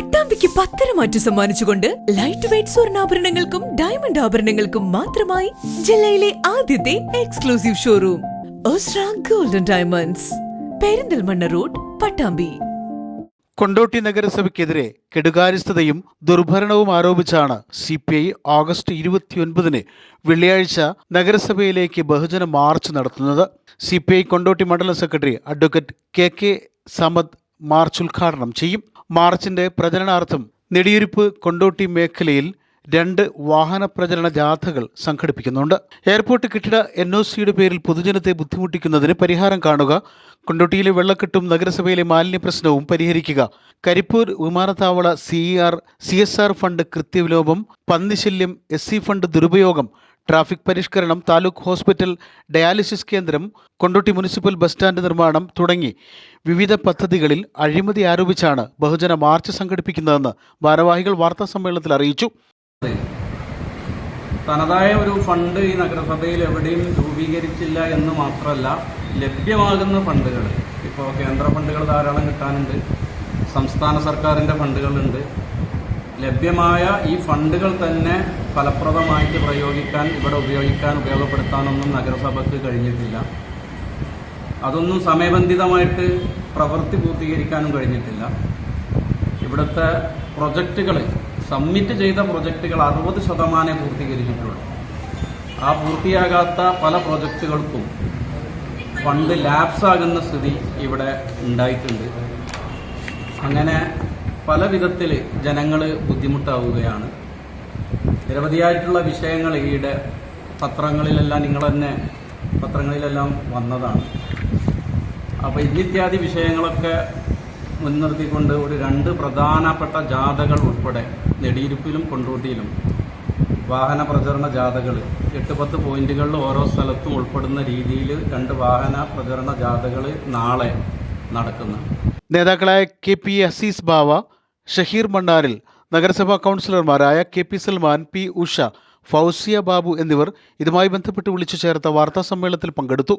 പട്ടാമ്പിക്ക് പത്തര മാറ്റി സമ്മാനിച്ചുകൊണ്ട് ലൈറ്റ് വെയിറ്റ് സ്വർണാഭരണങ്ങൾക്കും ഡയമണ്ട് ആഭരണങ്ങൾക്കും മാത്രമായി ജില്ലയിലെ ആദ്യത്തെ exclusive showroom Osra golden diamonds Perinthalmanna road Pattambi. Kondotty നഗരസഭയ്ക്കെതിരെ കെടുകാര്യസ്ഥതയും ദുർഭരണവും ആരോപിച്ചാണ് സി പി ഐ ഓഗസ്റ്റ് ഇരുപത്തിയൊൻപതിന് വെള്ളിയാഴ്ച നഗരസഭയിലേക്ക് ബഹുജന മാർച്ച് നടത്തുന്നത്. സി പി ഐ കൊണ്ടോട്ടി മണ്ഡലം secretary advocate K K Samad march ഉദ്ഘാടനം ചെയ്യും. മാർച്ചിന്റെ പ്രചരണാർത്ഥം നെടിയിരുപ്പ് കൊണ്ടോട്ടി മേഖലയിൽ രണ്ട് വാഹന പ്രചരണ ജാഥകൾ സംഘടിപ്പിക്കുന്നുണ്ട്. എയർപോർട്ട് കെട്ടിട എൻ ഒ സിയുടെ പേരിൽ പൊതുജനത്തെ ബുദ്ധിമുട്ടിക്കുന്നതിന് പരിഹാരം കാണുക കൊണ്ടോട്ടിയിലെ വെള്ളക്കെട്ടും നഗരസഭയിലെ മാലിന്യ പ്രശ്നവും പരിഹരിക്കുക കരിപ്പൂർ വിമാനത്താവള C R C S R fund കൃത്യവിലോപം പന്നിശല്യം എസ് സി ഫണ്ട് ദുരുപയോഗം ട്രാഫിക് പരിഷ്കരണം താലൂക്ക് ഹോസ്പിറ്റൽ ഡയാലിസിസ് കേന്ദ്രം കൊണ്ടോട്ടി മുനിസിപ്പൽ ബസ് സ്റ്റാൻഡ് നിർമ്മാണം തുടങ്ങി. വിവിധ പദ്ധതികളിൽ അഴിമതി ആരോപിച്ചാണ് ബഹുജന മാർച്ച് സംഘടിപ്പിക്കുന്നതെന്ന് ഭാരവാഹികൾ വാർത്താ സമ്മേളനത്തിൽ അറിയിച്ചു. തനതായ ഒരു ഫണ്ട് ഈ നഗരസഭയിൽ എവിടെയും രൂപീകരിച്ചില്ല എന്ന് മാത്രമല്ല ലഭ്യമാകുന്ന ഫണ്ടുകൾ. ഇപ്പോൾ കേന്ദ്ര ഫണ്ടുകൾ ധാരാളം കിട്ടാനുണ്ട്. സംസ്ഥാന സർക്കാരിന്റെ ഫണ്ടുകളുണ്ട്. ലഭ്യമായ ഈ ഫണ്ടുകൾ തന്നെ ഫലപ്രദമായിട്ട് പ്രയോഗിക്കാൻ ഇവിടെ ഉപയോഗിക്കാൻ ഉപയോഗപ്പെടുത്താനൊന്നും നഗരസഭയ്ക്ക് കഴിഞ്ഞിട്ടില്ല. അതൊന്നും സമയബന്ധിതമായിട്ട് പ്രവൃത്തി പൂർത്തീകരിക്കാനും കഴിഞ്ഞിട്ടില്ല. ഇവിടുത്തെ പ്രൊജക്റ്റുകൾ സബ്മിറ്റ് ചെയ്ത പ്രൊജക്റ്റുകൾ അറുപത് ശതമാനമേ പൂർത്തീകരിച്ചിട്ടുള്ളൂ. ആ പൂർത്തിയാകാത്ത പല പ്രൊജക്റ്റുകൾക്കും ഫണ്ട് ലാപ്സാകുന്ന സ്ഥിതി ഇവിടെ ഉണ്ടായിട്ടുണ്ട്. അങ്ങനെ പല വിധത്തിൽ ജനങ്ങൾ ബുദ്ധിമുട്ടാവുകയാണ്. നിരവധിയായിട്ടുള്ള വിഷയങ്ങൾ ഈയിടെ പത്രങ്ങളിലെല്ലാം നിങ്ങൾ തന്നെ പത്രങ്ങളിലെല്ലാം വന്നതാണ്. അപ്പോൾ ഇന്നിത്യാദി വിഷയങ്ങളൊക്കെ മുൻനിർത്തിക്കൊണ്ട് ഒരു രണ്ട് പ്രധാനപ്പെട്ട ജാഥകൾ ഉൾപ്പെടെ നെടിയിരുപ്പിലും കൊണ്ടോട്ടിയിലും വാഹന പ്രചരണ ജാഥകൾ എട്ട് പത്ത് പോയിന്റുകളിൽ ഓരോ സ്ഥലത്തും ഉൾപ്പെടുന്ന രീതിയിൽ രണ്ട് വാഹന പ്രചരണ ജാഥകൾ നാളെ നടക്കുന്നു. നേതാക്കളായ കെ പി അസീസ് ബാവ ഷഹീർ മണ്ണാരിൽ നഗരസഭാ കൗൺസിലർമാരായ K P Salman P Usha Fousiya Babu എന്നിവർ ഇതുമായി ബന്ധപ്പെട്ട് വിളിച്ചു ചേർത്ത വാർത്താ സമ്മേളനത്തിൽ പങ്കെടുത്തു.